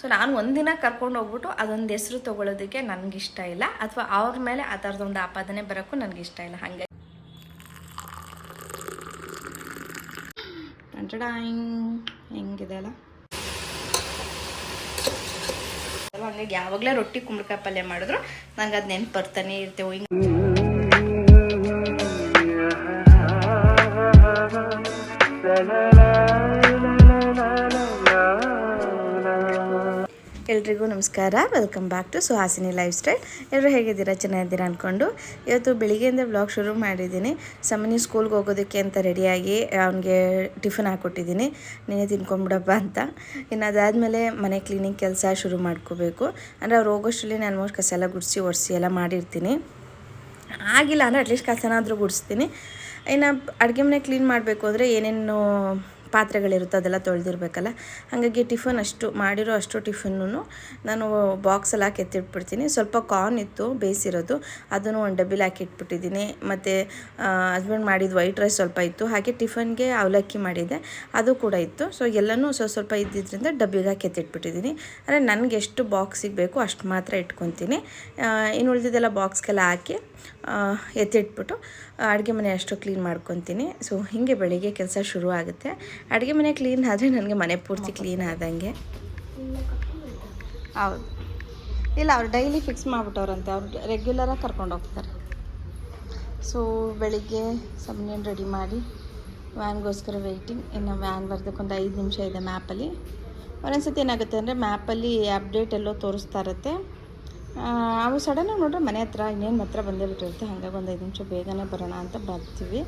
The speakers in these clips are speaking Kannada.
ಸೊ ನಾನು ಒಂದಿನ ಕರ್ಕೊಂಡು ಹೋಗ್ಬಿಟ್ಟು ಅದೊಂದು ಹೆಸರು ತೊಗೊಳೋದಕ್ಕೆ ಇಷ್ಟ ಇಲ್ಲ. ಅಥವಾ ಅವ್ರ ಮೇಲೆ ಆ ಥರದೊಂದು ಆಪಾದನೆ ಬರೋಕ್ಕೂ ಇಷ್ಟ ಇಲ್ಲ. ಹಾಗೆ ಹೆಂಗಿದೆ ಅಲ್ಲ? ಹಂಗಾಗಿ ಯಾವಾಗಲೇ ರೊಟ್ಟಿ ಕುಂಬಳಕಾಯಿ ಪಲ್ಯ ಮಾಡಿದ್ರು ನಂಗೆ ಅದು ನೆನ್ಪು ಬರ್ತಾನೆ ಇರ್ತೇವೆ. ಹಿಂಗೆ ಎಲ್ರಿಗೂ ನಮಸ್ಕಾರ. Welcome back to Suhasini lifestyle ಎಲ್ಲರೂ ಹೇಗಿದ್ದೀರಾ? ಚೆನ್ನಾಗಿದ್ದೀರಾ ಅಂದ್ಕೊಂಡು ಇವತ್ತು ಬೆಳಿಗ್ಗೆಯಿಂದ ಬ್ಲಾಗ್ ಶುರು ಮಾಡಿದ್ದೀನಿ. ಸಮನಿ ಸ್ಕೂಲ್ಗೆ ಹೋಗೋದಕ್ಕೆ ಅಂತ ರೆಡಿಯಾಗಿ ಅವನಿಗೆ ಟಿಫನ್ ಹಾಕ್ಕೊಟ್ಟಿದ್ದೀನಿ ನೀನೇ ತಿನ್ಕೊಂಬಿಡಪ್ಪ ಅಂತ. ಇನ್ನು ಅದಾದಮೇಲೆ ಮನೆ ಕ್ಲೀನಿಂಗ್ ಕೆಲಸ ಶುರು ಮಾಡ್ಕೋಬೇಕು. ಅಂದರೆ ಅವ್ರು ಹೋಗೋಷ್ಟರಲ್ಲಿ ನಾನು ಆಲ್ಮೋಸ್ಟ್ ಕಸ ಎಲ್ಲ ಗುಡಿಸಿ, ಒರೆಸಿ ಎಲ್ಲ ಮಾಡಿರ್ತೀನಿ. ಆಗಿಲ್ಲ ಅಂದರೆ ಅಟ್ಲೀಸ್ಟ್ ಕಸನಾದರೂ ಗುಡಿಸ್ತೀನಿ. ಇನ್ನು ಅಡುಗೆ ಮನೆ ಕ್ಲೀನ್ ಮಾಡಬೇಕು ಅಂದರೆ ಏನೇನು ಪಾತ್ರೆಗಳಿರುತ್ತೆ, ಅದೆಲ್ಲ ತೊಳೆದಿರ್ಬೇಕಲ್ಲ? ಹಾಗಾಗಿ ಟಿಫನ್ ಅಷ್ಟು ಮಾಡಿರೋ ಅಷ್ಟು ಟಿಫನ್ನು ನಾನು ಬಾಕ್ಸಲ್ಲಿ ಹಾಕಿ ಎತ್ತಿಟ್ಬಿಡ್ತೀನಿ. ಸ್ವಲ್ಪ ಕಾರ್ನ್ ಇತ್ತು, ಬೇಯಿಸಿರೋದು. ಅದನ್ನು ಒಂದು ಡಬ್ಬಿಲಿ ಹಾಕಿ ಇಟ್ಬಿಟ್ಟಿದ್ದೀನಿ. ಮತ್ತು ಹಸ್ಬೆಂಡ್ ಮಾಡಿದ ವೈಟ್ ರೈಸ್ ಸ್ವಲ್ಪ ಇತ್ತು. ಹಾಗೆ ಟಿಫನ್ಗೆ ಅವಲಕ್ಕಿ ಮಾಡಿದ್ದೆ ಅದು ಕೂಡ ಇತ್ತು. ಸೊ ಎಲ್ಲನೂ ಸ್ವಲ್ಪ ಸ್ವಲ್ಪ ಇದ್ದಿದ್ದರಿಂದ ಡಬ್ಬಿಗೆ ಹಾಕಿ ಎತ್ತಿಟ್ಬಿಟ್ಟಿದ್ದೀನಿ. ಅಂದರೆ ನನಗೆ ಎಷ್ಟು ಬಾಕ್ಸಿಗೆ ಬೇಕು ಅಷ್ಟು ಮಾತ್ರ ಇಟ್ಕೊತೀನಿ. ಇನ್ನು ಉಳಿದಿದ್ದೆಲ್ಲ ಬಾಕ್ಸ್ಗೆಲ್ಲ ಹಾಕಿ ಎತ್ತಿಟ್ಬಿಟ್ಟು ಅಡುಗೆ ಮನೆ ಅಷ್ಟು ಕ್ಲೀನ್ ಮಾಡ್ಕೊತೀನಿ. ಸೊ ಹೀಗೆ ಬೆಳಿಗ್ಗೆ ಕೆಲಸ ಶುರು ಆಗುತ್ತೆ. ಅಡುಗೆ ಮನೆ ಕ್ಲೀನ್ ಆದರೆ ನನಗೆ ಮನೆ ಪೂರ್ತಿ ಕ್ಲೀನ್ ಆದಂಗೆ. ಹೌದು. ಇಲ್ಲ ಅವ್ರು ಡೈಲಿ ಫಿಕ್ಸ್ ಮಾಡಿಬಿಟ್ಟವ್ರಂತೆ. ಅವ್ರು ರೆಗ್ಯುಲರಾಗಿ ಕರ್ಕೊಂಡು ಹೋಗ್ತಾರೆ. ಸೊ ಬೆಳಿಗ್ಗೆ ಸಮನೇನು ರೆಡಿ ಮಾಡಿ ವ್ಯಾನ್ಗೋಸ್ಕರ ವೆಯ್ಟಿಂಗ್ ಇನ್ನು ವ್ಯಾನ್ ಬರ್ದಕ್ಕೊಂದು ಐದು ನಿಮಿಷ ಇದೆ ಮ್ಯಾಪಲ್ಲಿ ಒಂದೊಂದ್ಸತಿ ಏನಾಗುತ್ತೆ ಅಂದರೆ ಮ್ಯಾಪಲ್ಲಿ ಅಪ್ಡೇಟ್ ಎಲ್ಲೋ ತೋರಿಸ್ತಾ ಇರುತ್ತೆ. ಅವು ಸಡನ್ನಾಗಿ ನೋಡ್ರೆ ಮನೆ ಹತ್ರ ಇನ್ನೇನು ಹತ್ರ ಬಂದೇ ಬಿಟ್ಟಿರುತ್ತೆ ಹಾಗಾಗಿ ಒಂದು ಐದು ನಿಮಿಷ ಬೇಗನೆ ಬರೋಣ ಅಂತ ಬರ್ತೀವಿ.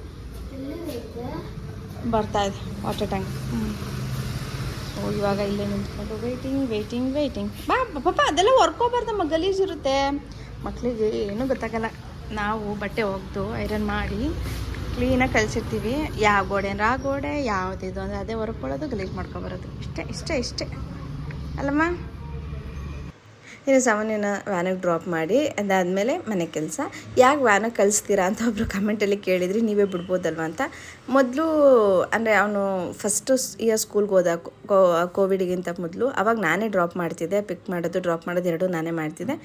ಬರ್ತಾ ಇದೆ ವಾಟರ್ ಟ್ಯಾಂಕ್ ಸೊ ಇವಾಗ ಇಲ್ಲೇ ನಿಂತ್ಕೊಂಡು ವೆಯ್ಟಿಂಗ್ ವೆಯ್ಟಿಂಗ್ ವೆಯ್ಟಿಂಗ್ ಬಾ ಪಾಪ ಅದೆಲ್ಲ ಹೊರ್ಕೋಬಾರ್ದಮ್ಮ ಗಲೀಜಿರುತ್ತೆ ಮಕ್ಕಳಿಗೆ ಏನೂ ಗೊತ್ತಾಗಲ್ಲ. ನಾವು ಬಟ್ಟೆ ಒಗೆದು ಐರನ್ ಮಾಡಿ ಕ್ಲೀನಾಗಿ ಕಲಿಸಿರ್ತೀವಿ. ಯಾವ ಗೋಡೆ ಅಂದ್ರೆ ಆ ಗೋಡೆ ಯಾವುದಿದು ಅಂದರೆ ಅದೇ ಹೊರ್ಕೊಳ್ಳೋದು, ಗಲೀಜು ಮಾಡ್ಕೊಬರೋದು. ಇಷ್ಟೇ ಇಷ್ಟೇ ಇಷ್ಟೇ. ಅಲ್ಲಮ್ಮ? ಇನ್ನು ಸಾಮಾನ್ಯನ ವ್ಯಾನಿಗೆ ಡ್ರಾಪ್ ಮಾಡಿ, ಅದಾದಮೇಲೆ ಮನೆ ಕೆಲಸ. ಯಾಕೆ ವ್ಯಾನಿಗೆ ಕಳಿಸ್ತೀರಾ ಅಂತ ಒಬ್ಬರು ಕಮೆಂಟಲ್ಲಿ ಕೇಳಿದ್ರಿ, ನೀವೇ ಬಿಡ್ಬೋದಲ್ವ ಅಂತ. ಮೊದಲು ಅಂದರೆ ಅವನು ಫಸ್ಟು ಇಯರ್ ಸ್ಕೂಲ್ಗೆ ಹೋದ ಕೋವಿಡ್ಗಿಂತ ಮೊದಲು, ಅವಾಗ ನಾನೇ ಡ್ರಾಪ್ ಮಾಡ್ತಿದ್ದೆ, ಪಿಕ್ ಮಾಡೋದು, ಡ್ರಾಪ್ ಮಾಡೋದು ಎರಡೂ ನಾನೇ ಮಾಡ್ತಿದ್ದೆ.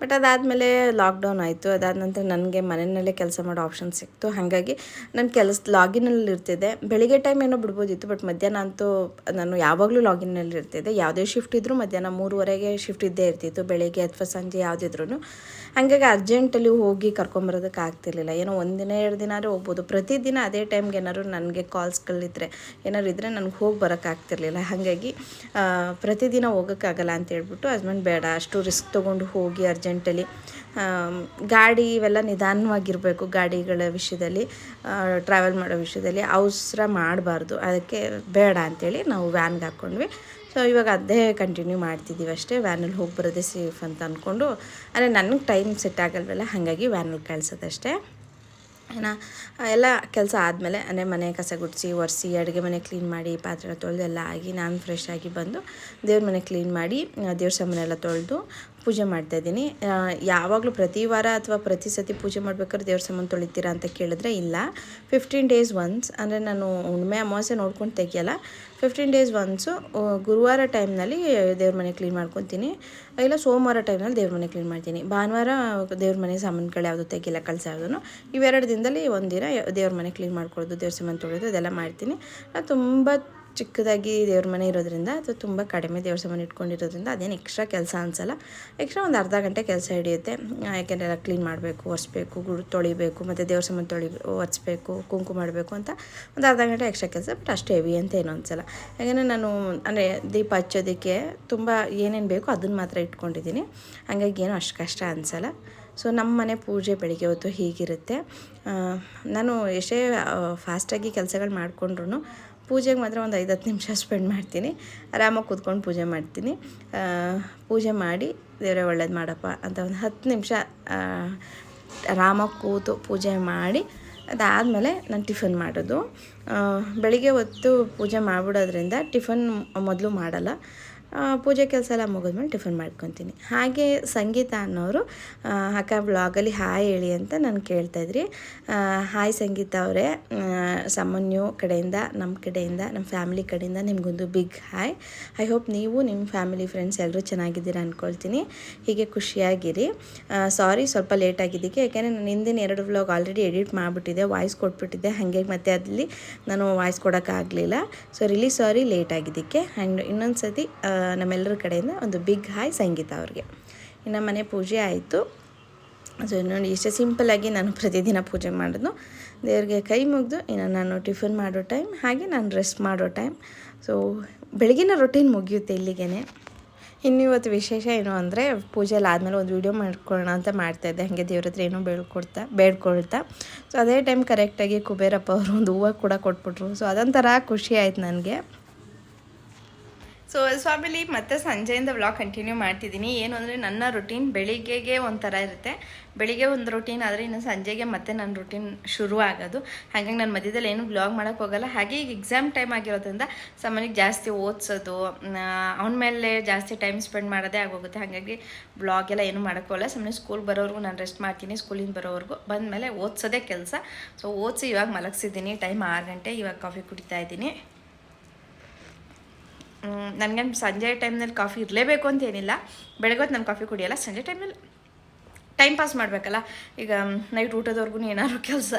ಬಟ್ ಅದಾದಮೇಲೆ ಲಾಕ್ಡೌನ್ ಆಯಿತು, ಅದಾದ ನಂತರ ನನಗೆ ಮನೆಯಲ್ಲೇ ಕೆಲಸ ಮಾಡೋ ಆಪ್ಷನ್ ಸಿಕ್ತು. ಹಾಗಾಗಿ ನಾನು ಕೆಲಸ ಲಾಗಿನಲ್ಲಿ ಇರ್ತಿದ್ದೆ ಬೆಳಿಗ್ಗೆ ಟೈಮ್ ಏನೋ ಬಿಡ್ಬೋದಿತ್ತು, ಬಟ್ ಮಧ್ಯಾಹ್ನ ಅಂತೂ ನಾನು ಯಾವಾಗಲೂ ಲಾಗಿನ್ನಲ್ಲಿ ಇರ್ತಿದ್ದೆ ಯಾವುದೇ ಶಿಫ್ಟ್ ಇದ್ದರೂ ಮಧ್ಯಾಹ್ನ ಮೂರುವರೆಗೆ ಶಿಫ್ಟ್ ಇದ್ದೇ ಇರ್ತಿತ್ತು, ಬೆಳಿಗ್ಗೆ ಅಥವಾ ಸಂಜೆ ಯಾವುದಿದ್ರು ಹಾಗಾಗಿ ಅರ್ಜೆಂಟಲ್ಲಿ ಹೋಗಿ ಕರ್ಕೊಂಬರೋದಕ್ಕೆ ಆಗ್ತಿರ್ಲಿಲ್ಲ. ಏನೋ ಒಂದಿನ, ಎರಡು ದಿನ ಆದರೆ ಹೋಗ್ಬೋದು. ಪ್ರತಿದಿನ ಅದೇ ಟೈಮ್ಗೆ ಏನಾದ್ರು ನನಗೆ ಕಾಲ್ಸ್ಗಳಿದ್ರೆ ಏನಾದ್ರು ಇದ್ದರೆ ನನಗೆ ಹೋಗಿ ಬರೋಕ್ಕಾಗ್ತಿರ್ಲಿಲ್ಲ ಹಾಗಾಗಿ ಪ್ರತಿದಿನ ಹೋಗೋಕ್ಕಾಗಲ್ಲ ಅಂತ ಹೇಳ್ಬಿಟ್ಟು ಹಸ್ಬೆಂಡ್ ಬೇಡ. ಅಷ್ಟು ರಿಸ್ಕ್ ತೊಗೊಂಡು ಹೋಗಿ ಅರ್ಜೆಂಟಲ್ಲಿ ಗಾಡಿ ಇವೆಲ್ಲ ನಿಧಾನವಾಗಿರಬೇಕು ಗಾಡಿಗಳ ವಿಷಯದಲ್ಲಿ ಟ್ರಾವೆಲ್ ಮಾಡೋ ವಿಷಯದಲ್ಲಿ. ಅವಸರ ಮಾಡಬಾರ್ದು. ಅದಕ್ಕೆ ಬೇಡ ಅಂಥೇಳಿ ನಾವು ವ್ಯಾನ್ಗೆ ಹಾಕ್ಕೊಂಡ್ವಿ ಸೊ ಇವಾಗ ಅದೇ ಕಂಟಿನ್ಯೂ ಮಾಡ್ತಿದ್ದೀವಿ ಅಷ್ಟೇ. ವ್ಯಾನಲ್ಲಿ ಹೋಗಿ ಬರೋದೇ ಸೇಫ್ ಅಂತ ಅಂದ್ಕೊಂಡು ಅಂದರೆ ನನಗೆ ಟೈಮ್ ಸೆಟ್ ಆಗಲ್ವಲ್ಲ, ಹಾಗಾಗಿ ವ್ಯಾನಲ್ಲಿ ಕಳ್ಸೋದಷ್ಟೇ. ಏನ, ಎಲ್ಲ ಕೆಲಸ ಆದಮೇಲೆ, ಅಂದರೆ ಮನೆ ಕಸ ಗುಡಿಸಿ, ಒರೆಸಿ, ಅಡುಗೆ ಮನೆ ಕ್ಲೀನ್ ಮಾಡಿ ಪಾತ್ರೆ ತೊಳೆದು ಎಲ್ಲ ಆಗಿ, ನಾನು ಫ್ರೆಶ್ ಆಗಿ ಬಂದು ದೇವ್ರ ಮನೆ ಕ್ಲೀನ್ ಮಾಡಿ ದೇವ್ರ ಸಾಮಾನೆಲ್ಲ ತೊಳೆದು ಪೂಜೆ ಮಾಡ್ತಾ ಇದ್ದೀನಿ. ಯಾವಾಗಲೂ ಪ್ರತಿ ವಾರ ಅಥವಾ ಪ್ರತಿ ಸತಿ ಪೂಜೆ ಮಾಡ್ಬೇಕಾದ್ರೆ ದೇವ್ರ ಸಾಮಾನು ತೊಳಿತೀರಾ ಅಂತ ಕೇಳಿದ್ರೆ ಇಲ್ಲ. ಫಿಫ್ಟೀನ್ ಡೇಸ್ ಒನ್ಸ್ ಅಂದರೆ ನಾನು ಹುಣ್ಣಿಮೆ, ಅಮಾವಾಸ್ಯೆ ನೋಡ್ಕೊಂಡು ತೆಗಿಯಲ್ಲ. ಫಿಫ್ಟೀನ್ ಡೇಸ್ ಒನ್ಸು ಗುರುವಾರ ಟೈಮ್ನಲ್ಲಿ ದೇವ್ರ ಮನೆ ಕ್ಲೀನ್ ಮಾಡ್ಕೊತೀನಿ. ಇಲ್ಲ, ಸೋಮವಾರ ಟೈಮ್ನಲ್ಲಿ ದೇವ್ರ ಮನೆ ಕ್ಲೀನ್ ಮಾಡ್ತೀನಿ. ಭಾನುವಾರ ದೇವ್ರ ಮನೆ ಸಾಮಾನುಗಳು ಯಾವುದು ತೆಗಿಲ್ಲ ಕಳ್ಸ ಯಾವುದನ್ನು ಇವೆರಡು ದಿನದಲ್ಲಿ ಒಂದಿನ ದೇವ್ರ ಮನೆ ಕ್ಲೀನ್ ಮಾಡ್ಕೊಳ್ಳೋದು, ದೇವ್ರ ಸಾಮಾನು ತೊಳೆಯೋದು, ಅದೆಲ್ಲ ಮಾಡ್ತೀನಿ. ನಾನು ತುಂಬ ಚಿಕ್ಕದಾಗಿ ದೇವ್ರ ಮನೆ ಇರೋದ್ರಿಂದ ಅಥವಾ ತುಂಬ ಕಡಿಮೆ ದೇವ್ರ ಸಾಮಾನು ಇಟ್ಕೊಂಡಿರೋದ್ರಿಂದ ಅದೇನು ಎಕ್ಸ್ಟ್ರಾ ಕೆಲಸ ಅನಿಸಲ್ಲ. ಎಕ್ಸ್ಟ್ರಾ ಒಂದು ಅರ್ಧ ಗಂಟೆ ಕೆಲಸ ಹಿಡಿಯುತ್ತೆ. ಯಾಕೆಂದರೆ ಎಲ್ಲ ಕ್ಲೀನ್ ಮಾಡಬೇಕು, ಒರೆಸ್ಬೇಕು ಗುಡು ತೊಳಿಬೇಕು, ಮತ್ತು ದೇವ್ರ ಸಾಮಾನು ತೊಳಿ, ಒರೆಸ್ಬೇಕು ಕುಂಕುಮ ಮಾಡಬೇಕು ಅಂತ ಒಂದು ಅರ್ಧ ಗಂಟೆ ಎಕ್ಸ್ಟ್ರಾ ಕೆಲಸ ಬಟ್ ಅಷ್ಟು ಹೆವಿ ಅಂತ ಏನೂ ಅನಿಸಲ್ಲ. ಯಾಕೆಂದರೆ ನಾನು, ಅಂದರೆ ದೀಪ ಹಚ್ಚೋದಕ್ಕೆ ತುಂಬ ಏನೇನು ಬೇಕೋ ಅದನ್ನು ಮಾತ್ರ ಇಟ್ಕೊಂಡಿದ್ದೀನಿ. ಹಾಗಾಗಿ ಏನೂ ಅಷ್ಟು ಕಷ್ಟ ಅನಿಸಲ್ಲ. ಸೊ ನಮ್ಮ ಮನೆ ಪೂಜೆ ಬೆಳಿಗ್ಗೆ ಹೊತ್ತು ಹೀಗಿರುತ್ತೆ. ನಾನು ಎಷ್ಟೇ ಫಾಸ್ಟಾಗಿ ಕೆಲಸಗಳು ಮಾಡಿಕೊಂಡ್ರು ಪೂಜೆಗೆ ಮಾತ್ರ ಒಂದು ಐದು ಹತ್ತು ನಿಮಿಷ ಸ್ಪೆಂಡ್ ಮಾಡ್ತೀನಿ. ಆರಾಮಾಗಿ ಕೂತ್ಕೊಂಡು ಪೂಜೆ ಮಾಡ್ತೀನಿ. ಪೂಜೆ ಮಾಡಿ ದೇವರೇ ಒಳ್ಳೇದು ಮಾಡಪ್ಪ ಅಂತ ಒಂದು ಹತ್ತು ನಿಮಿಷ ಆರಾಮಾಗಿ ಕೂತು ಪೂಜೆ ಮಾಡಿ ಅದಾದಮೇಲೆ ನಾನು ಟಿಫನ್ ಮಾಡೋದು. ಬೆಳಿಗ್ಗೆ ಹೊತ್ತು ಪೂಜೆ ಮಾಡಿಬಿಡೋದ್ರಿಂದ ಟಿಫನ್ ಮೊದಲು ಮಾಡಲ್ಲ. ಪೂಜೆ ಕೆಲಸ ಎಲ್ಲ ಮುಗಿದ್ಮೇಲೆ ಟಿಫನ್ ಮಾಡ್ಕೊತೀನಿ. ಹಾಗೆ ಸಂಗೀತ ಅನ್ನೋರು ಅಕ್ಕ ಬ್ಲಾಗಲ್ಲಿ ಹಾಯ್ ಹೇಳಿ ಅಂತ ನಾನು ಕೇಳ್ತಾಯಿದ್ರಿ ಹಾಯ್ ಸಂಗೀತ ಅವರೇ. ಸಾಮಾನ್ಯ ಕಡೆಯಿಂದ ನಮ್ಮ ಕಡೆಯಿಂದ, ನಮ್ಮ ಫ್ಯಾಮಿಲಿ ಕಡೆಯಿಂದ ನಿಮಗೊಂದು ಬಿಗ್ ಹಾಯ್ ಐ ಹೋಪ್ ನೀವು ನಿಮ್ಮ ಫ್ಯಾಮಿಲಿ ಫ್ರೆಂಡ್ಸ್ ಎಲ್ಲರೂ ಚೆನ್ನಾಗಿದ್ದೀರಾ ಅಂದ್ಕೊಳ್ತೀನಿ ಹೀಗೆ ಖುಷಿಯಾಗಿರಿ. ಸಾರಿ ಸ್ವಲ್ಪ ಲೇಟ್ ಆಗಿದ್ದಕ್ಕೆ, ಯಾಕೆಂದರೆ ನಾನು ಹಿಂದಿನ ಎರಡು ವ್ಲಾಗ್ ಆಲ್ರೆಡಿ ಎಡಿಟ್ ಮಾಡಿಬಿಟ್ಟಿದ್ದೆ ವಾಯ್ಸ್ ಕೊಟ್ಬಿಟ್ಟಿದ್ದೆ. ಹಾಗೆ ಮತ್ತೆ ಅಲ್ಲಿ ನಾನು ವಾಯ್ಸ್ ಕೊಡೋಕ್ಕಾಗಲಿಲ್ಲ. ಸೊ ರಿಲಿ ಸಾರಿ ಲೇಟ್ ಆಗಿದ್ದಕ್ಕೆ. ಆ್ಯಂಡ್ ಇನ್ನೊಂದು ಸತಿ ನಮ್ಮೆಲ್ಲರ ಕಡೆಯಿಂದ ಒಂದು ಬಿಗ್ ಹಾಯ್ ಸಂಗೀತ ಅವ್ರಿಗೆ. ಇನ್ನು ಮನೆ ಪೂಜೆ ಆಯಿತು. ಸೊ ನೋಡಿ, ಇಷ್ಟೇ ಸಿಂಪಲ್ಲಾಗಿ ನಾನು ಪ್ರತಿದಿನ ಪೂಜೆ ಮಾಡೋದು ದೇವ್ರಿಗೆ ಕೈ ಮುಗಿದು ಇನ್ನು ನಾನು ಟಿಫಿನ್ ಮಾಡೋ ಟೈಮ್, ಹಾಗೆ ನಾನು ರೆಸ್ಟ್ ಮಾಡೋ ಟೈಮ್. ಸೊ, ಬೆಳಗಿನ ರೊಟೀನ್ ಮುಗಿಯುತ್ತೆ ಇಲ್ಲಿಗೆ ಇನ್ನು ಇವತ್ತು ವಿಶೇಷ ಏನು ಅಂದರೆ ಪೂಜೆ ಆದಮೇಲೆ ಒಂದು ವೀಡಿಯೋ ಮಾಡ್ಕೊಳ್ಳೋಣ ಅಂತ ಮಾಡ್ತಾಯಿದ್ದೆ ಹಾಗೆ ದೇವ್ರ ಹತ್ರ ಏನೋ ಬೇಡ್ಕೊಡ್ತಾ, ಬೇಡ್ಕೊಳ್ತಾ. ಸೊ ಅದೇ ಟೈಮ್ ಕರೆಕ್ಟಾಗಿ ಕುಬೇರಪ್ಪ ಅವರು ಒಂದು ಹೂವು ಕೂಡ ಕೊಟ್ಬಿಟ್ರು. ಸೊ ಅದೊಂಥರ ಖುಷಿ ಆಯ್ತು ನನಗೆ. ಸೊ ಸ್ವಾಮಿಲಿ, ಮತ್ತೆ ಸಂಜೆಯಿಂದ ವ್ಲಾಗ್ ಕಂಟಿನ್ಯೂ ಮಾಡ್ತಿದ್ದೀನಿ. ಏನು ಅಂದರೆ, ನನ್ನ ರುಟೀನ್ ಬೆಳಿಗ್ಗೆಗೆ ಒಂಥರ ಇರುತ್ತೆ. ಬೆಳಿಗ್ಗೆ ಒಂದು ರುಟೀನ್ ಆದರೆ ಇನ್ನು ಸಂಜೆಗೆ ಮತ್ತೆ ನನ್ನ ರುಟೀನ್ ಶುರು ಆಗೋದು. ಹಾಗಾಗಿ ನಾನು ಮಧ್ಯದಲ್ಲಿ ಏನು ವ್ಲಾಗ್ ಮಾಡೋಕ್ಕೆ ಹೋಗಲ್ಲ. ಹಾಗೆ ಈಗ ಎಕ್ಸಾಮ್ ಟೈಮ್ ಆಗಿರೋದ್ರಿಂದ ಸಾಮಾನ್ಯಕ್ಕೆ ಜಾಸ್ತಿ ಓದಿಸೋದು ಅವನ ಮೇಲೆ ಜಾಸ್ತಿ ಟೈಮ್ ಸ್ಪೆಂಡ್ ಮಾಡೋದೇ ಆಗೋಗುತ್ತೆ. ಹಾಗಾಗಿ ಬ್ಲಾಗ್ ಎಲ್ಲ ಏನು ಮಾಡೋಕ್ಕೋಗಲ್ಲ ಸುಮ್ಮನೆ ಸ್ಕೂಲ್ ಬರೋವರೆಗೂ ನಾನು ರೆಸ್ಟ್ ಮಾಡ್ತೀನಿ. ಸ್ಕೂಲಿಂದ ಬರೋವರೆಗೂ ಬಂದಮೇಲೆ ಓದಿಸೋದೇ ಕೆಲಸ. ಸೊ ಓದಿಸಿ ಇವಾಗ ಮಲಗಿಸಿದ್ದೀನಿ. ಟೈಮ್ ಆರು ಗಂಟೆ ಇವಾಗ ಕಾಫಿ ಕುಡಿತಾ ಇದ್ದೀನಿ. ನನಗೆ ಸಂಜೆ ಟೈಮ್ನಲ್ಲಿ ಕಾಫಿ ಇರಲೇಬೇಕು ಅಂತ ಏನಿಲ್ಲ. ಬೆಳಗ್ಗೆ ಹೊತ್ತು ನಾನು ಕಾಫಿ ಕುಡಿಯಲ್ಲ ಸಂಜೆ ಟೈಮಲ್ಲಿ ಟೈಮ್ ಪಾಸ್ ಮಾಡಬೇಕಲ್ಲ? ಈಗ ನೈಟ್ ಊಟದವರೆಗೂ ಏನಾದ್ರು ಕೆಲಸ.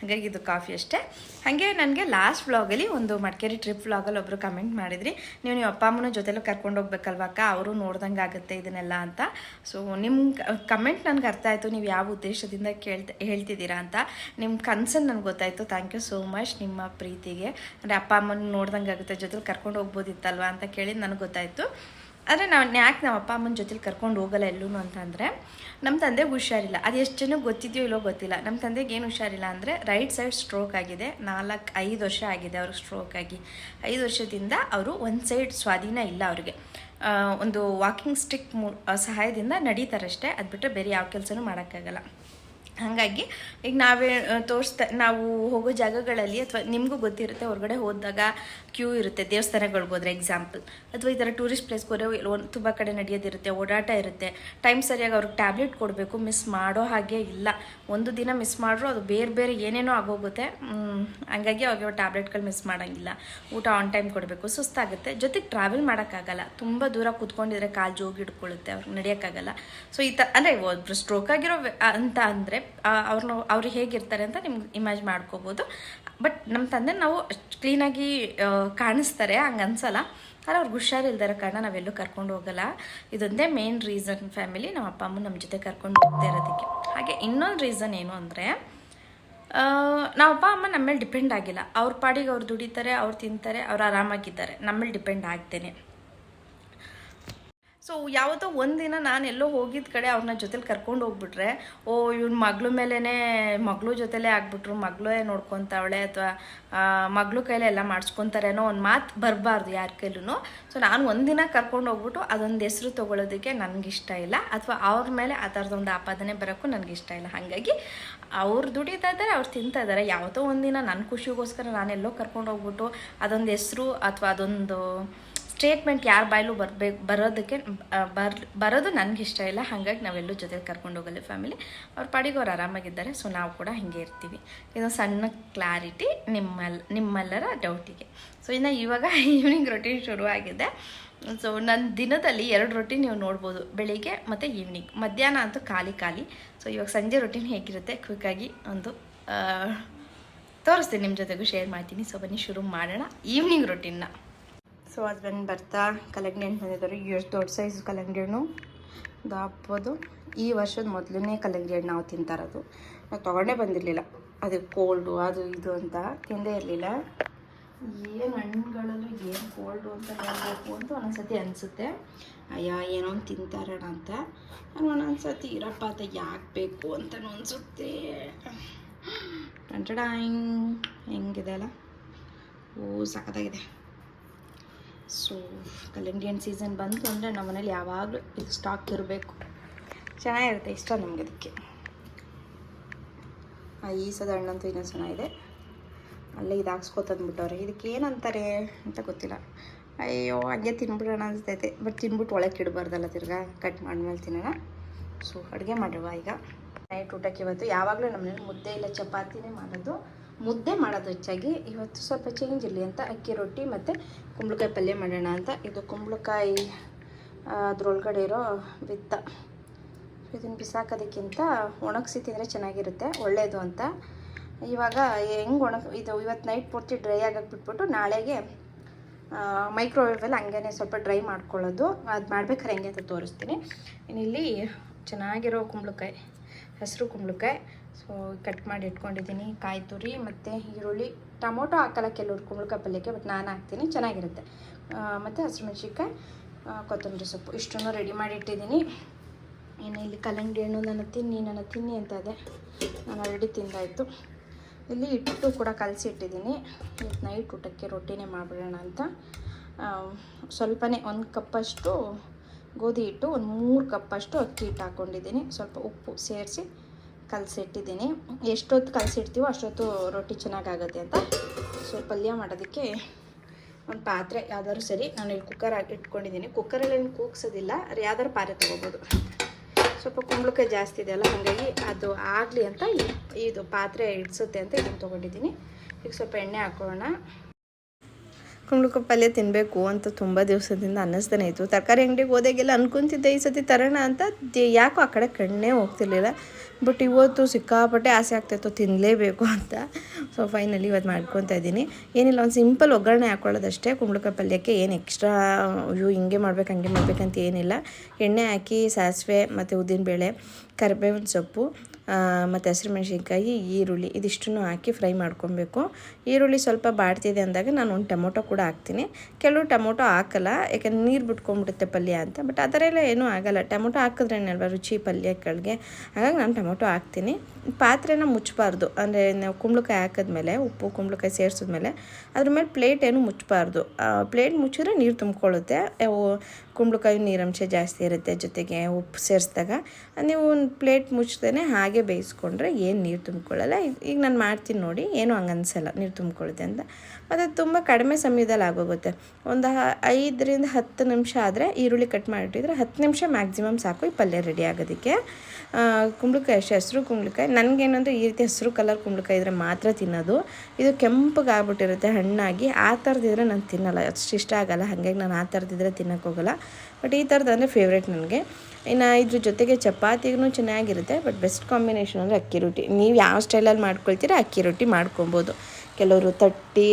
ಹಾಗಾಗಿ ಇದು ಕಾಫಿ ಅಷ್ಟೇ. ಹಾಗೆ ನನಗೆ ಲಾಸ್ಟ್ ವ್ಲಾಗಲ್ಲಿ ಒಂದು ಮಡಿಕೇರಿ ಟ್ರಿಪ್ ವ್ಲಾಗಲ್ಲಿ ಒಬ್ಬರು ಕಮೆಂಟ್ ಮಾಡಿದ್ರಿ. ನೀವು ನಿಮ್ಮ ಅಪ್ಪ ಅಮ್ಮನ ಜೊತೆಲೂ ಕರ್ಕೊಂಡು ಹೋಗ್ಬೇಕಲ್ವ ಅಕ್ಕ? ಅವರು ನೋಡ್ದಂಗೆ ಆಗುತ್ತೆ ಇದನ್ನೆಲ್ಲ ಅಂತ. ಸೊ ನಿಮ್ಮ ಕಮೆಂಟ್ ನನಗೆ ಅರ್ಥ ಆಯಿತು. ನೀವು ಯಾವ ಉದ್ದೇಶದಿಂದ ಕೇಳ್ತಾ, ಹೇಳ್ತಿದ್ದೀರಾ ಅಂತ. ನಿಮ್ಮ ಕನ್ಸನ್ ನನಗೆ ಗೊತ್ತಾಯಿತು. ಥ್ಯಾಂಕ್ ಯು ಸೋ ಮಚ್ ನಿಮ್ಮ ಪ್ರೀತಿಗೆ. ಅಂದರೆ ಅಪ್ಪ ಅಮ್ಮನ ನೋಡ್ದಂಗೆ ಆಗುತ್ತೆ, ಜೊತೆಲಿ ಕರ್ಕೊಂಡು ಹೋಗ್ಬೋದಿತ್ತಲ್ವ ಅಂತ ಕೇಳಿ ನನಗೆ ಗೊತ್ತಾಯಿತು. ಆದರೆ ನಾವು, ಯಾಕೆ ನಮ್ಮ ಅಪ್ಪ ಅಮ್ಮನ ಜೊತೆಲಿ ಕರ್ಕೊಂಡು ಹೋಗಲ್ಲ ಎಲ್ಲೂ ಅಂತಂದರೆ ನಮ್ಮ ತಂದೆಗೆ ಹುಷಾರಿಲ್ಲ. ಅದು ಎಷ್ಟು ಜನಕ್ಕೆ ಗೊತ್ತಿದೆಯೋ ಇಲ್ಲೋ ಗೊತ್ತಿಲ್ಲ. ನಮ್ಮ ತಂದೆಗೆ ಏನು ಹುಷಾರಿಲ್ಲ ಅಂದರೆ ರೈಟ್ ಸೈಡ್ ಸ್ಟ್ರೋಕ್ ಆಗಿದೆ. ನಾಲ್ಕು, ಐದು ವರ್ಷ ಆಗಿದೆ ಅವ್ರಿಗೆ ಸ್ಟ್ರೋಕ್ ಆಗಿ. ಐದು ವರ್ಷದಿಂದ ಅವರು ಒಂದು ಸೈಡ್ ಸ್ವಾಧೀನ ಇಲ್ಲ ಅವ್ರಿಗೆ. ಒಂದು ವಾಕಿಂಗ್ ಸ್ಟಿಕ್ ಮೂ ಸಹಾಯದಿಂದ ನಡೀತಾರಷ್ಟೇ. ಅದು ಬಿಟ್ಟರೆ ಬೇರೆ ಯಾವ ಕೆಲಸನೂ ಮಾಡೋಕ್ಕಾಗಲ್ಲ. ಹಾಗಾಗಿ ಈಗ ನಾವೇ ತೋರಿಸ್ತಾ, ನಾವು ಹೋಗೋ ಜಾಗಗಳಲ್ಲಿ ಅಥವಾ ನಿಮಗೂ ಗೊತ್ತಿರುತ್ತೆ, ಹೊರಗಡೆ ಹೋದಾಗ ಕ್ಯೂ ಇರುತ್ತೆ, ದೇವಸ್ಥಾನಗಳಿಗೆ ಹೋದರೆ ಎಕ್ಸಾಂಪಲ್ ಅಥವಾ ಈ ಥರ ಟೂರಿಸ್ಟ್ ಪ್ಲೇಸ್ಗೆ ಹೋದರೆ ಒಂದು ತುಂಬ ಕಡೆ ನಡೆಯೋದಿರುತ್ತೆ, ಓಡಾಟ ಇರುತ್ತೆ. ಟೈಮ್ ಸರಿಯಾಗಿ ಅವ್ರಿಗೆ ಟ್ಯಾಬ್ಲೆಟ್ ಕೊಡಬೇಕು ಮಿಸ್ ಮಾಡೋ ಹಾಗೆ ಇಲ್ಲ. ಒಂದು ದಿನ ಮಿಸ್ ಮಾಡಿದ್ರು ಅದು ಬೇರೆ ಬೇರೆ ಏನೇನೋ ಆಗೋಗುತ್ತೆ ಹಂಗಾಗಿ ಅವ್ರಿಗೆ ಟ್ಯಾಬ್ಲೆಟ್ಗಳು ಮಿಸ್ ಮಾಡೋಂಗಿಲ್ಲ. ಊಟ ಆನ್ ಟೈಮ್ ಕೊಡಬೇಕು, ಸುಸ್ತಾಗುತ್ತೆ. ಜೊತೆಗೆ ಟ್ರಾವೆಲ್ ಮಾಡೋಕ್ಕಾಗಲ್ಲ. ತುಂಬ ದೂರ ಕೂತ್ಕೊಂಡಿದ್ರೆ ಕಾಲು ಜೋಗಿ ಹಿಡ್ಕೊಳ್ಳುತ್ತೆ ಅವ್ರಿಗೆ ನಡೆಯೋಕ್ಕಾಗಲ್ಲ. ಸೊ ಈ ಥರ ಅಂದರೆ ಒಬ್ಬರು ಸ್ಟ್ರೋಕ್ ಆಗಿರೋ ಅಂತ ಅಂದರೆ ಅವ್ರನ್ನ ಅವ್ರು ಹೇಗಿರ್ತಾರೆ ಅಂತ ನಿಮ್ಗೆ ಇಮ್ಯಾಜ್ ಮಾಡ್ಕೋಬೋದು. ಬಟ್ ನಮ್ಮ ತಂದೆ ನಾವು ಕ್ಲೀನಾಗಿ ಕಾಣಿಸ್ತಾರೆ ಹಂಗೆ ಅನ್ಸಲ್ಲ ಆದರೆ ಅವ್ರಿಗೆ ಹುಷಾರಿಲ್ದಿರೋ ಕಾರಣ ನಾವೆಲ್ಲೂ ಕರ್ಕೊಂಡು ಹೋಗಲ್ಲ. ಇದೊಂದೇ ಮೇನ್ ರೀಸನ್ ಫ್ಯಾಮಿಲಿ ನಮ್ಮ ಅಪ್ಪ, ಅಮ್ಮ ನಮ್ಮ ಜೊತೆ ಕರ್ಕೊಂಡು ಹೋಗ್ತಾ ಇರೋದಕ್ಕೆ. ಹಾಗೆ ಇನ್ನೊಂದು ರೀಸನ್ ಏನು ಅಂದರೆ ನಾವು ಅಪ್ಪ, ಅಮ್ಮ ನಮ್ಮ ಮೇಲೆ ಡಿಪೆಂಡ್ ಆಗಿಲ್ಲ. ಅವ್ರ ಪಾಡಿಗೆ ಅವ್ರು ದುಡಿತಾರೆ, ಅವ್ರು ತಿಂತಾರೆ, ಅವ್ರು ಆರಾಮಾಗಿದ್ದಾರೆ. ನಮ್ಮ ಮೇಲೆ ಡಿಪೆಂಡ್ ಆಗ್ತೇನೆ. ಸೊ ಯಾವತ್ತೋ ಒಂದಿನ ನಾನು ಎಲ್ಲೋ ಹೋಗಿದ್ದ ಕಡೆ ಅವ್ರನ್ನ ಜೊತೆಲಿ ಕರ್ಕೊಂಡು ಹೋಗ್ಬಿಟ್ರೆ, ಓ, ಇವ್ನ ಮಗಳ ಮೇಲೇ ಮಗಳು ಜೊತೆಲೇ ಆಗ್ಬಿಟ್ರು, ಮಗಳೇ ನೋಡ್ಕೊತಾವಳೆ ಅಥವಾ ಮಗಳು ಕೈಲೇ ಎಲ್ಲ ಮಾಡಿಸ್ಕೊತಾರೆ ಅನ್ನೋ ಒಂದು ಮಾತು ಬರಬಾರ್ದು ಯಾರ ಕೈಲೂ ಸೊ ನಾನು ಒಂದಿನ ಕರ್ಕೊಂಡು ಹೋಗ್ಬಿಟ್ಟು ಅದೊಂದು ಹೆಸರು ತೊಗೊಳೋದಕ್ಕೆ ನನಗಿಷ್ಟ ಇಲ್ಲ. ಅಥವಾ ಅವ್ರ ಮೇಲೆ ಆ ಥರದೊಂದು ಆಪಾದನೆ ಬರೋಕ್ಕೂ ನನಗಿಷ್ಟ ಇಲ್ಲ. ಹಾಗಾಗಿ ಅವ್ರು ದುಡಿತಾ ಇದ್ದಾರೆ ಅವ್ರು ತಿಂತಾ ಇದ್ದಾರೆ ಯಾವತ್ತೋ ಒಂದಿನ ನನ್ನ ಖುಷಿಗೋಸ್ಕರ ನಾನೆಲ್ಲೋ ಕರ್ಕೊಂಡು ಹೋಗ್ಬಿಟ್ಟು ಅದೊಂದು ಹೆಸರು ಅಥವಾ ಅದೊಂದು ಸ್ಟೇಟ್ಮೆಂಟ್ ಯಾರ ಬಾಯಲ್ಲೂ ಬರಬೇಕು, ಬರೋದಕ್ಕೆ ಬರ್, ಬರೋದು ನನಗಿಷ್ಟ ಇಲ್ಲ. ಹಾಗಾಗಿ ನಾವೆಲ್ಲೂ ಜೊತೆಗೆ ಕರ್ಕೊಂಡು ಹೋಗಲ್ಲ ಫ್ಯಾಮಿಲಿ. ಅವ್ರ ಪಾಡಿಗೆ ಅವ್ರು ಆರಾಮಾಗಿದ್ದಾರೆ, ಸೊ ನಾವು ಕೂಡ ಹಿಂಗೆ ಇರ್ತೀವಿ. ಇದು ಸಣ್ಣ ಕ್ಲಾರಿಟಿ ನಿಮ್ಮಲ್, ನಿಮ್ಮೆಲ್ಲರ ಡೌಟಿಗೆ. ಸೊ ಇನ್ನು ಇವಾಗ ಈವ್ನಿಂಗ್ ರೊಟೀನ್ ಆಗಿದೆ ಸೊ ನನ್ನ ದಿನದಲ್ಲಿ ಎರಡು ರೊಟೀನ್ ನೀವು ನೋಡ್ಬೋದು. ಬೆಳಿಗ್ಗೆ ಮತ್ತು ಈವ್ನಿಂಗ್ ಮಧ್ಯಾಹ್ನ ಅಂತೂ ಖಾಲಿ ಖಾಲಿ. ಸೊ ಇವಾಗ ಸಂಜೆ ರೊಟೀನ್ ಹೇಗಿರುತ್ತೆ? ಕ್ವಿಕ್ಕಾಗಿ ಒಂದು ತೋರಿಸ್ತೀನಿ ನಿಮ್ಮ ಜೊತೆಗೂ ಶೇರ್ ಮಾಡ್ತೀನಿ. ಸೊ ಬನ್ನಿ, ಶುರು ಮಾಡೋಣ. ಈವ್ನಿಂಗ್ ರೊಟೀನ್ನ ಸೊ ಹಸ್ಬೆಂಡ್ ಬರ್ತಾ, ಕಲ್ಲಂಗಡಿ ಹಣ್ಣು ಬಂದಿದ್ದಾರೆ ಎಷ್ಟು ದೊಡ್ಡ ಸೈಜ್ ಕಲ್ಲಂಗಡಿ ಹಣ್ಣು. ದಾಪೋದು ಈ ವರ್ಷದ ಮೊದಲನೇ ಕಲ್ಲಂಗಡಿ ಹಣ್ಣು ನಾವು ತಿಂತಾರದು ನಾವು ತೊಗೊಂಡೇ ಬಂದಿರಲಿಲ್ಲ. ಅದು ಕೋಲ್ಡು ಅದು ಇದು ಅಂತ ತಿಂದೇ ಇರಲಿಲ್ಲ. ಏನು ಹಣ್ಣುಗಳಲ್ಲೂ ಏನು ಕೋಲ್ಡು ಅಂತ ಹೇಳಬೇಕು ಅಂತ ಒಂದೊಂದ್ಸತಿ ಅನಿಸುತ್ತೆ. ಅಯ್ಯ, ಏನೋ ಒಂದು ತಿಂತಾರಣ ಅಂತ. ಒಂದೊಂದ್ಸತಿ, ಇರಪ್ಪ ಅಂತ ಯಾಕೆ ಬೇಕು ಅಂತಲೂ ಅನಿಸುತ್ತೆ. ಹೆಂಗೆ, ಹೆಂಗಿದೆ ಅಲ್ಲ? ಓ, ಸಖತ್ತಾಗಿದೆ. ಸೊ ಇಂಡಿಯನ್ ಸೀಸನ್ ಬಂತು ಅಂದರೆ ನಮ್ಮ ಮನೇಲಿ ಯಾವಾಗಲೂ ಇದು ಸ್ಟಾಕ್ ಇರಬೇಕು. ಚೆನ್ನಾಗಿರುತ್ತೆ ಇಷ್ಟ ನಮಗೆ ಅದಕ್ಕೆ. ಆ, ಈಸದ ಹಣ್ಣಂತೂ ಇನ್ನೂ ಚೆನ್ನಾಗಿದೆ. ಅಲ್ಲೇ ಇದು ಹಾಕ್ಸ್ಕೊತಂದ್ಬಿಟ್ಟವ್ರೆ ಇದಕ್ಕೆ ಏನಂತಾರೆ ಅಂತ ಗೊತ್ತಿಲ್ಲ. ಅಯ್ಯೋ, ಹಂಗೆ ತಿನ್ಬಿಡೋಣ ಅನಿಸ್ತೈತೆ ಬಟ್ ತಿನ್ಬಿಟ್ಟು ಒಳಗೆ ಇಡಬಾರ್ದಲ್ಲ ತಿರ್ಗಾ. ಕಟ್ ಮಾಡ್ಮೇಲೆ ತಿನ್ನೋಣ. ಸೊ ಅಡುಗೆ ಮಾಡುವ ಈಗ. ನೈಟ್ ಊಟಕ್ಕೆ ಇವತ್ತು ಯಾವಾಗಲೂ ನಮ್ಮನೇಲಿ ಮುದ್ದೆ ಇಲ್ಲ, ಚಪಾತಿನೇ ಮಾಡೋದು. ಮುದ್ದೆ ಮಾಡೋದು ಹೆಚ್ಚಾಗಿ ಇವತ್ತು ಸ್ವಲ್ಪ ಚೇಂಜ್ ಇರಲಿ ಅಂತ ಅಕ್ಕಿ ರೊಟ್ಟಿ ಮತ್ತು ಕುಂಬಳಕಾಯಿ ಪಲ್ಯ ಮಾಡೋಣ ಅಂತ. ಇದು ಕುಂಬಳಕಾಯಿ ಅದ್ರೊಳಗಡೆ ಇರೋ ಬಿತ್ತ. ಇದನ್ನು ಬಿಸಾಕೋದಕ್ಕಿಂತ ಒಣಗಿಸಿ ತಿಂದರೆ ಚೆನ್ನಾಗಿರುತ್ತೆ ಒಳ್ಳೆಯದು ಅಂತ. ಇವಾಗ ಹೆಂಗೆ ಒಣಗ, ಇದು ಇವತ್ತು ನೈಟ್ ಪೂರ್ತಿ ಡ್ರೈ ಆಗಕ್ಕೆ ಬಿಟ್ಬಿಟ್ಟು ನಾಳೆಗೆ ಮೈಕ್ರೋವೇವಲ್ಲಿ ಹಂಗೇ ಸ್ವಲ್ಪ ಡ್ರೈ ಮಾಡ್ಕೊಳ್ಳೋದು. ಅದು ಮಾಡ್ಬೇಕಾದ್ರೆ ಹೆಂಗೆ ಅಂತ ತೋರಿಸ್ತೀನಿ. ಇನ್ನಿಲ್ಲಿ ಚೆನ್ನಾಗಿರೋ ಕುಂಬಳಕಾಯಿ, ಹಸಿರು ಕುಂಬಳಕಾಯಿ. ಸೊ ಕಟ್ ಮಾಡಿ ಇಟ್ಕೊಂಡಿದ್ದೀನಿ, ಕಾಯಿ ತುರಿ ಮತ್ತು ಈರುಳ್ಳಿ. ಟೊಮೊಟೊ ಹಾಕಲ್ಲ ಕೆಲವ್ರು ಕುಂಬಳಕಾಯಿ ಪಲ್ಯಕ್ಕೆ ಬಟ್ ನಾನು ಹಾಕ್ತೀನಿ, ಚೆನ್ನಾಗಿರುತ್ತೆ. ಮತ್ತು ಹಸಿಮೆಣ್ಸಿನ್ಕಾಯಿ ಕೊತ್ತಂಬರಿ ಸೊಪ್ಪು. ಇಷ್ಟನ್ನು ರೆಡಿ ಮಾಡಿ ಇಟ್ಟಿದ್ದೀನಿ. ಇನ್ನು ಇಲ್ಲಿ ಕಲ್ಲಂಗಡಿ ಹಣ್ಣು ನಾನು ತಿನ್ನಿ ನಾನು ತಿನ್ನಿ ಅಂತ ಇದೆ. ನಾನು ಆಲ್ರೆಡಿ ತಿಂದಾಯಿತು. ಇಲ್ಲಿ ಹಿಟ್ಟು ಕೂಡ ಕಲಸಿ ಇಟ್ಟಿದ್ದೀನಿ. ಇವತ್ತು ನೈಟ್ ಊಟಕ್ಕೆ ರೊಟ್ಟಿನೇ ಮಾಡಿಬಿಡೋಣ ಅಂತ. ಸ್ವಲ್ಪನೇ ಒಂದು ಕಪ್ಪಷ್ಟು ಗೋಧಿ ಹಿಟ್ಟು, ಒಂದು ಮೂರು ಕಪ್ಪಷ್ಟು ಅಕ್ಕಿ ಹಿಟ್ಟು ಹಾಕ್ಕೊಂಡಿದ್ದೀನಿ ಸ್ವಲ್ಪ ಉಪ್ಪು ಸೇರಿಸಿ ಕಲಸಿಟ್ಟಿದ್ದೀನಿ. ಎಷ್ಟೊತ್ತು ಕಲಸಿಡ್ತೀವೋ ಅಷ್ಟೊತ್ತು ರೊಟ್ಟಿ ಚೆನ್ನಾಗಾಗುತ್ತೆ ಅಂತ. ಸೊ ಪಲ್ಯ ಮಾಡೋದಕ್ಕೆ ಒಂದು ಪಾತ್ರೆ, ಯಾವ್ದಾದ್ರು ಸರಿ. ನಾನು ಇಲ್ಲಿ ಕುಕ್ಕರ್ ಹಾಕಿ ಇಟ್ಕೊಂಡಿದ್ದೀನಿ. ಕುಕ್ಕರಲ್ಲಿ ಏನು ಕೂಗ್ಸೋದಿಲ್ಲ ಯಾವ್ದಾದ್ರು ಪಾತ್ರೆ ತೊಗೋಬೋದು. ಸ್ವಲ್ಪ ಕುಂಬಳಕಾಯಿ ಜಾಸ್ತಿ ಇದೆಯಲ್ಲ ಹಾಗಾಗಿ ಅದು ಆಗಲಿ ಅಂತ ಇದು ಪಾತ್ರೆ ಇಡ್ಸುತ್ತೆ ಅಂತ ಇದನ್ನು ತೊಗೊಂಡಿದ್ದೀನಿ. ಈಗ ಸ್ವಲ್ಪ ಎಣ್ಣೆ ಹಾಕೋಣ. ಕುಂಬಳಕಾಯಿ ಪಲ್ಯ ತಿನ್ನಬೇಕು ಅಂತ ತುಂಬ ದಿವಸದಿಂದ ಅನ್ನಿಸ್ತಾನೆ ಇತ್ತು. ತರಕಾರಿ ಅಂಗಡಿಗೆ ಹೋದಾಗೆಲ್ಲ ಅನ್ಕೊಂತಿದ್ದೆ ಈ ಸತಿ ತರೋಣ ಅಂತ. ಯಾಕೋ ಆ ಕಡೆ ಕಣ್ಣೇ ಹೋಗ್ತಿರ್ಲಿಲ್ಲ. ಬಟ್ ಇವತ್ತು ಸಿಕ್ಕಾಪಟ್ಟೆ ಆಸೆ ಆಗ್ತಾಯಿತ್ತು ತಿನ್ನಲೇಬೇಕು ಅಂತ. ಸೊ ಫೈನಲಿ ಇವತ್ತು ಮಾಡ್ಕೊತಾ ಇದ್ದೀನಿ. ಏನಿಲ್ಲ, ಒಂದು ಸಿಂಪಲ್ ಒಗ್ಗರಣೆ ಹಾಕ್ಕೊಳ್ಳೋದಷ್ಟೇ ಕುಂಬಳಕಾಯಿ ಪಲ್ಯಕ್ಕೆ ಏನು ಎಕ್ಸ್ಟ್ರಾ ಅಯ್ಯೋ, ಹಿಂಗೆ ಮಾಡ್ಬೇಕು, ಹಂಗೆ ಮಾಡ್ಬೇಕಂತ ಏನಿಲ್ಲ. ಎಣ್ಣೆ ಹಾಕಿ, ಸಾಸಿವೆ ಮತ್ತು ಉದ್ದಿನಬೇಳೆ ಕರಿಬೇವಿನ ಸೊಪ್ಪು ಮತ್ತು ಹಸಿರು ಮೆಣಸಿನ್ಕಾಯಿ ಈರುಳ್ಳಿ ಇದಿಷ್ಟನ್ನು ಹಾಕಿ ಫ್ರೈ ಮಾಡ್ಕೊಬೇಕು. ಈರುಳ್ಳಿ ಸ್ವಲ್ಪ ಬಾಡ್ತಿದೆ ಅಂದಾಗ ನಾನು ಒಂದು ಟೊಮೊಟೊ ಕೂಡ ಹಾಕ್ತೀನಿ. ಕೆಲವು ಟೊಮೊಟೊ ಹಾಕಲ್ಲ, ಯಾಕಂದ್ರೆ ನೀರು ಬಿಟ್ಕೊಂಡ್ಬಿಡುತ್ತೆ ಪಲ್ಯ ಅಂತ. ಬಟ್ ಎಲ್ಲ ಏನೂ ಆಗಲ್ಲ. ಟೊಮೊಟೊ ಹಾಕಿದ್ರೇನಲ್ವ ರುಚಿ ಪಲ್ಯಗಳಿಗೆ. ಹಾಗಾಗಿ ನಾನು ಟೊಮೊಟೊ ಹಾಕ್ತೀನಿ. ಪಾತ್ರೆನ ಮುಚ್ಚಬಾರ್ದು. ಅಂದರೆ ನಾವು ಕುಂಬಳಕಾಯಿ ಹಾಕಿದ್ಮೇಲೆ, ಉಪ್ಪು, ಕುಂಬಳಕಾಯಿ ಸೇರಿಸಿದ್ಮೇಲೆ, ಅದ್ರ ಮೇಲೆ ಪ್ಲೇಟ್ ಏನು ಮುಚ್ಚಬಾರ್ದು. ಪ್ಲೇಟ್ ಮುಚ್ಚಿದ್ರೆ ನೀರು ತುಂಬಿಕೊಳ್ಳುತ್ತೆ. ಕುಂಬಳಕಾಯಿ ನೀರಂಶ ಜಾಸ್ತಿ ಇರುತ್ತೆ ಜೊತೆಗೆ ಉಪ್ಪು ಸೇರಿಸಿದಾಗ. ನೀವು ಪ್ಲೇಟ್ ಮುಚ್ಚದೇ ಹಾಗೆ ಬೇಯಿಸ್ಕೊಂಡ್ರೆ ಏನು ನೀರು ತುಂಬಿಕೊಳ್ಳಲ್ಲ. ಈಗ ನಾನು ಮಾಡ್ತೀನಿ ನೋಡಿ, ಏನು ಹಂಗೆ ನೀರು ತುಂಬಿಕೊಳ್ಳುತ್ತೆ ಅಂತ. ಮತ್ತು ತುಂಬ ಕಡಿಮೆ ಸಮಯದಲ್ಲಿ ಆಗೋಗುತ್ತೆ. ಒಂದು ಐದರಿಂದ ಹತ್ತು ನಿಮಿಷ ಆದರೆ ಈರುಳ್ಳಿ ಕಟ್ ಮಾಡಿಟ್ಟಿದ್ರೆ ಹತ್ತು ನಿಮಿಷ ಮ್ಯಾಕ್ಸಿಮಮ್ ಸಾಕು ಈ ಪಲ್ಯ ರೆಡಿ ಆಗೋದಕ್ಕೆ. ಕುಂಬಳಕಾಯಿ ಅಷ್ಟೇ ಹಸಿರು ಕುಂಬಳಕಾಯಿ. ನನಗೇನಂದ್ರೆ ಈ ರೀತಿ ಹಸಿರು ಕಲರ್ ಕುಂಬಳಕಾಯಿ ಇದ್ರೆ ಮಾತ್ರ ತಿನ್ನೋದು. ಇದು ಕೆಂಪಗಾಗ್ಬಿಟ್ಟಿರುತ್ತೆ ಹಣ್ಣಾಗಿ. ಆ ಥರದಿದ್ರೆ ನಾನು ತಿನ್ನಲ್ಲ. ಅಷ್ಟು ಇಷ್ಟ ಆಗಲ್ಲ. ಹಾಗಾಗಿ ನಾನು ಆ ಥರದಿದ್ರೆ ತಿನ್ನೋಕ್ಕೋಗಲ್ಲ ಬಟ್ ಈ ಥರದ್ದು ಅಂದರೆ ಫೇವ್ರೇಟ್ ನನಗೆ. ಇನ್ನು ಇದ್ರ ಜೊತೆಗೆ ಚಪಾತಿಗೂ ಚೆನ್ನಾಗಿರುತ್ತೆ. ಬಟ್ ಬೆಸ್ಟ್ ಕಾಂಬಿನೇಷನ್ ಅಂದರೆ ಅಕ್ಕಿ ರೊಟ್ಟಿ. ನೀವು ಯಾವ ಸ್ಟೈಲಲ್ಲಿ ಮಾಡ್ಕೊಳ್ತೀರಾ ಅಕ್ಕಿ ರೊಟ್ಟಿ ಮಾಡ್ಕೊಬೋದು. ಕೆಲವರು ತಟ್ಟಿ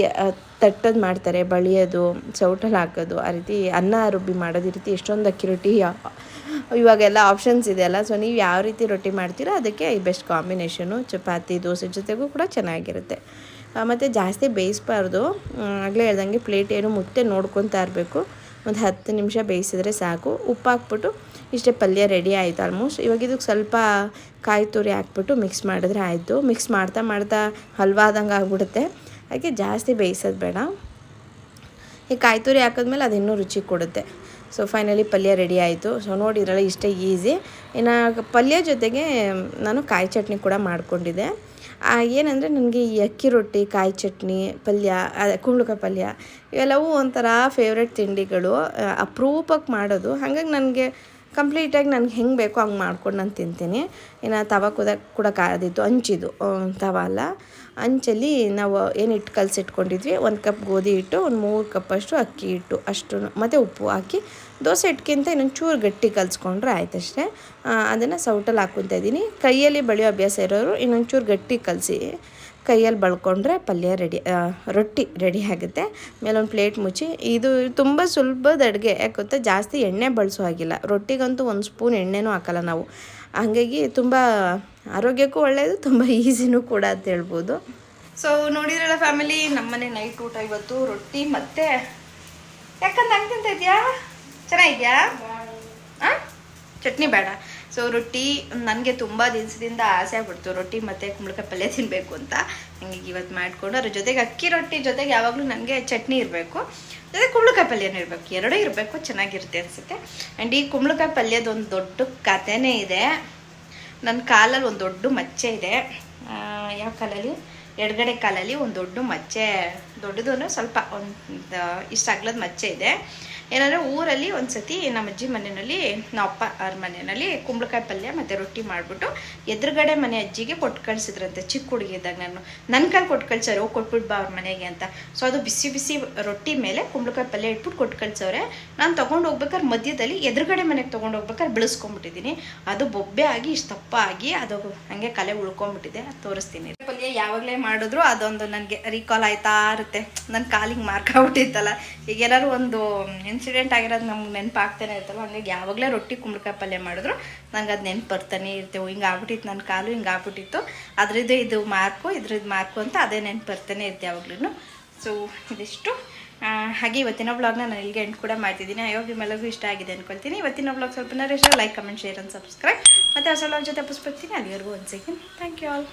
ತಟ್ಟೋದು ಮಾಡ್ತಾರೆ, ಬಳಿಯೋದು ಸೌಟಲ್ಲಿ ಹಾಕೋದು, ಆ ರೀತಿ ಅನ್ನ ರುಬ್ಬಿ ಮಾಡೋದು, ಈ ರೀತಿ ಎಷ್ಟೊಂದು ಅಕ್ಕಿ ರೊಟ್ಟಿ ಇವಾಗೆಲ್ಲ ಆಪ್ಷನ್ಸ್ ಇದೆಯಲ್ಲ ಸೊ ನೀವು ಯಾವ ರೀತಿ ರೊಟ್ಟಿ ಮಾಡ್ತೀರೋ ಅದಕ್ಕೆ ಈ ಬೆಸ್ಟ್ ಕಾಂಬಿನೇಷನು ಚಪಾತಿ, ದೋಸೆ ಜೊತೆಗೂ ಕೂಡ ಚೆನ್ನಾಗಿರುತ್ತೆ. ಮತ್ತು ಜಾಸ್ತಿ ಬೇಯಿಸ್ಬಾರ್ದು. ಆಗಲೇ ಹೇಳ್ದಂಗೆ ಪ್ಲೇಟ್ ಏನು ಮುತ್ತೆ ನೋಡ್ಕೊತಾ ಇರಬೇಕು. ಒಂದು ಹತ್ತು ನಿಮಿಷ ಬೇಯಿಸಿದ್ರೆ ಸಾಕು. ಉಪ್ಪು ಹಾಕ್ಬಿಟ್ಟು ಇಷ್ಟೇ ಪಲ್ಯ ರೆಡಿ ಆಯಿತು ಆಲ್ಮೋಸ್ಟ್ ಇವಾಗ ಇದಕ್ಕೆ ಸ್ವಲ್ಪ ಕಾಯಿ ತುರಿ ಹಾಕ್ಬಿಟ್ಟು ಮಿಕ್ಸ್ ಮಾಡಿದ್ರೆ ಆಯಿತು. ಮಿಕ್ಸ್ ಮಾಡ್ತಾ ಮಾಡ್ತಾ ಹಲ್ವಾದಂಗೆ ಆಗ್ಬಿಡುತ್ತೆ. ಹಾಗೆ ಜಾಸ್ತಿ ಬೇಯಿಸೋದು ಬೇಡ. ಈ ಕಾಯಿ ತುರಿ ಹಾಕಿದ್ಮೇಲೆ ಅದು ಇನ್ನೂ ರುಚಿ ಕೊಡುತ್ತೆ. ಸೊ ಫೈನಲಿ ಪಲ್ಯ ರೆಡಿ ಆಯಿತು. ಸೊ ನೋಡಿದ್ರಲ್ಲ ಇಷ್ಟೇ ಈಸಿ. ಇನ್ನು ಪಲ್ಯ ಜೊತೆಗೆ ನಾನು ಕಾಯಿ ಚಟ್ನಿ ಕೂಡ ಮಾಡಿಕೊಂಡಿದ್ದೆ. ಏನಂದರೆ ನನಗೆ ಈ ಅಕ್ಕಿ ರೊಟ್ಟಿ, ಕಾಯಿ ಚಟ್ನಿ, ಪಲ್ಯ ಅದೇ ಕುಂಬಳಕಾಯಿ ಪಲ್ಯ ಇವೆಲ್ಲವೂ ಒಂಥರ ಫೇವ್ರೆಟ್ ತಿಂಡಿಗಳು. ಅಪರೂಪಕ್ಕೆ ಮಾಡೋದು. ಹಾಗಾಗಿ ನನಗೆ ಕಂಪ್ಲೀಟಾಗಿ ನನಗೆ ಹೆಂಗೆ ಬೇಕೋ ಹಂಗೆ ಮಾಡ್ಕೊಂಡು ನಾನು ತಿಂತೀನಿ. ಇನ್ನು ತವ ಕುದ ಕೂಡ ಕಾದಿತ್ತು ಅಂಚಿದು ತವ ಅಲ್ಲ. ಹಂಚಲ್ಲಿ ನಾವು ಏನು ಹಿಟ್ಟು ಕಲಸಿಟ್ಕೊಂಡಿದ್ವಿ, ಒಂದು ಕಪ್ ಗೋಧಿ ಹಿಟ್ಟು, ಒಂದು ಮೂರು ಕಪ್ಪಷ್ಟು ಅಕ್ಕಿ ಹಿಟ್ಟು ಅಷ್ಟು ಮತ್ತು ಉಪ್ಪು ಹಾಕಿ ದೋಸೆ ಹಿಟ್ಗಿಂತ ಇನ್ನೊಂದು ಚೂರು ಗಟ್ಟಿ ಕಲಿಸ್ಕೊಂಡ್ರೆ ಆಯ್ತಷ್ಟೇ. ಅದನ್ನು ಸೌಟಲ್ಲಿ ಹಾಕ್ಕೊತಾ ಇದ್ದೀನಿ. ಕೈಯಲ್ಲಿ ಬಳಿಯೋ ಅಭ್ಯಾಸ ಇರೋರು ಇನ್ನೊಂದು ಚೂರು ಗಟ್ಟಿ ಕಲಸಿ ಕೈಯಲ್ಲಿ ಬಳ್ಕೊಂಡ್ರೆ ಪಲ್ಯ ರೆಡಿ ರೊಟ್ಟಿ ರೆಡಿ ಆಗುತ್ತೆ. ಮೇಲೊಂದು ಪ್ಲೇಟ್ ಮುಚ್ಚಿ, ಇದು ತುಂಬ ಸುಲಭದ ಅಡುಗೆ. ಯಾಕೆ ಗೊತ್ತಾ ಜಾಸ್ತಿ ಎಣ್ಣೆ ಬಳಸೋ ಹಾಗಿಲ್ಲ. ರೊಟ್ಟಿಗಂತೂ ಒಂದು ಸ್ಪೂನ್ ಎಣ್ಣೆನೂ ಹಾಕಲ್ಲ ನಾವು. ಹಾಗಾಗಿ ತುಂಬ ಆರೋಗ್ಯಕ್ಕೂ ಒಳ್ಳೆಯದು ತುಂಬ ಈಸಿನೂ ಕೂಡ ಅಂತ ಹೇಳ್ಬೋದು. ಸೊ ನೋಡಿದ್ರಲ್ಲ ಫ್ಯಾಮಿಲಿ ನಮ್ಮನೆ ನೈಟ್ ಊಟ ಇವತ್ತು ರೊಟ್ಟಿ ಮತ್ತೆ, ಯಾಕಂದ್ರೆ ಹಂಗೆ ಇದೆಯಾ? ಚೆನ್ನಾಗಿದ್ಯಾ? ಚಟ್ನಿ ಬೇಡ. ಸೊ ರೊಟ್ಟಿ ನನಗೆ ತುಂಬ ದಿವಸದಿಂದ ಆಸೆ ಆಗ್ಬಿಡ್ತು. ರೊಟ್ಟಿ ಮತ್ತು ಕುಂಬಳಕಾಯಿ ಪಲ್ಯ ತಿನ್ನಬೇಕು ಅಂತ. ನನಗೆ ಇವತ್ತು ಮಾಡಿಕೊಂಡು ಅದ್ರ ಜೊತೆಗೆ ಅಕ್ಕಿ ರೊಟ್ಟಿ ಜೊತೆಗೆ ಯಾವಾಗಲೂ ನನಗೆ ಚಟ್ನಿ ಇರಬೇಕು. ಜೊತೆ ಕುಂಬಳಕಾಯಿ ಪಲ್ಯನೂ ಇರಬೇಕು. ಎರಡೂ ಇರಬೇಕು. ಚೆನ್ನಾಗಿರುತ್ತೆ ಅನಿಸುತ್ತೆ. ಆ್ಯಂಡ್ ಈ ಕುಂಬಳಕಾಯಿ ಪಲ್ಯದ ಒಂದು ದೊಡ್ಡ ಕಥೆನೇ ಇದೆ. ನನ್ನ ಕಾಲಲ್ಲಿ ಒಂದು ದೊಡ್ಡ ಮಚ್ಚೆ ಇದೆ. ಯಾವ ಕಾಲಲ್ಲಿ? ಎಡಗಡೆ ಕಾಲಲ್ಲಿ ಒಂದು ದೊಡ್ಡ ಮಚ್ಚೆ. ದೊಡ್ಡದು ಸ್ವಲ್ಪ ಒಂದು ಇಷ್ಟ ಆಗ್ಲದ ಮಚ್ಚೆ ಇದೆ. ಏನಂದರೆ ಊರಲ್ಲಿ ಒಂದು ಸತಿ ನಮ್ಮ ಅಜ್ಜಿ ಮನೆಯಲ್ಲಿ, ನಮ್ಮ ಅಪ್ಪ ಅವ್ರ ಮನೆಯಲ್ಲಿ ಕುಂಬಳಕಾಯಿ ಪಲ್ಯ ಮತ್ತು ರೊಟ್ಟಿ ಮಾಡಿಬಿಟ್ಟು ಎದುರುಗಡೆ ಮನೆ ಅಜ್ಜಿಗೆ ಕೊಟ್ಟು ಕಳಿಸಿದ್ರಂತೆ. ಚಿಕ್ಕ ಹುಡುಗಿ ಇದ್ದಾಗ ನಾನು. ನನ್ನ ಕಾಲು ಕೊಟ್ಟು ಕಳ್ಸೋರು ಕೊಟ್ಬಿಟ್ಟು ಬಾ ಅವ್ರ ಮನೆಗೆ ಅಂತ. ಸೊ ಅದು ಬಿಸಿ ಬಿಸಿ ರೊಟ್ಟಿ ಮೇಲೆ ಕುಂಬಳಕಾಯಿ ಪಲ್ಯ ಇಟ್ಬಿಟ್ಟು ಕೊಟ್ಟು ಕಳ್ಸವ್ರೆ ನಾನು ತೊಗೊಂಡು ಹೋಗ್ಬೇಕಾದ್ರೆ ಮಧ್ಯದಲ್ಲಿ ಎದುರುಗಡೆ ಮನೆಗೆ ತೊಗೊಂಡು ಹೋಗ್ಬೇಕಾದ್ರೆ ಬೆಳೆಸ್ಕೊಂಡ್ಬಿಟ್ಟಿದ್ದೀನಿ ಅದು ಬೊಬ್ಬೆ ಆಗಿ, ಇಷ್ಟು ತಪ್ಪ ಆಗಿ, ಅದು ಹಂಗೆ ಕಲೆ ಉಳ್ಕೊಂಡ್ಬಿಟ್ಟಿದೆ. ಅದು ತೋರಿಸ್ತೀನಿ. ಪಲ್ಯ ಯಾವಾಗಲೇ ಮಾಡಿದ್ರು ಅದೊಂದು ನನಗೆ ರೀಕಾಲ್ ಆಯ್ತಾ ಇರುತ್ತೆ. ನನ್ನ ಕಾಲಿಗೆ ಮಾರ್ಕ್ ಆಗ್ಬಿಟ್ಟಿತ್ತಲ್ಲ. ಈಗ ಏನಾದ್ರು ಒಂದು ಇನ್ಸಿಡೆಂಟ್ ಆಗಿರೋದು ನಮ್ಗೆ ನೆನಪಾಗ್ತಾನೆ ಇರ್ತಲ್ಲ ಹಂಗಾಗಿ ಯಾವಾಗಲೇ ರೊಟ್ಟಿ ಕುಂಬಳಕಾಯಿ ಪಲ್ಯ ಮಾಡಿದ್ರು ನಂಗೆ ಅದು ನೆನ್ಪು ಬರ್ತಾನೆ ಇರ್ತೇವೆ. ಹಿಂಗೆ ಆಗ್ಬಿಟ್ಟಿತ್ತು ನನ್ನ ಕಾಲು, ಹಿಂಗೆ ಆಗ್ಬಿಟ್ಟಿತ್ತು. ಅದರಿಂದ ಇದು ಮಾರ್ಕು ಇದ್ರದ್ದು ಮಾರ್ಕು ಅಂತ ಅದೇ ನೆನ್ಪು ಬರ್ತಾನೆ ಇರುತ್ತೆ ಯಾವಾಗ್ಲೂ ಸೊ ಇದಿಷ್ಟು ಹಾಗೆ ಇವತ್ತಿನ ಬ್ಲಾಗ್ನ ನಾನು ಇಲ್ಲಿಗೆ ಎಂಡ್ ಕೂಡ ಮಾಡ್ತಿದ್ದೀನಿ. ಅಯ್ಯೋ ನಿಮ್ಮೆಲ್ಲರಿಗೂ ಇಷ್ಟ ಆಗಿದೆ ಅಂದ್ಕೊಳ್ತೀನಿ ಇವತ್ತಿನ ಬ್ಲಾಗ್ ಸ್ವಲ್ಪ ಇಷ್ಟ like comment share and subscribe ಮತ್ತು ಹೊಸ ಬ್ಲಾಗ್ ಜೊತೆ ಪುಸ್ಪಡ್ತೀನಿ ಅಲ್ಲಿವರೆಗೂ ಒಂದು ಸೆಕೆಂಡ್ ಥ್ಯಾಂಕ್ ಯು ಆಲ್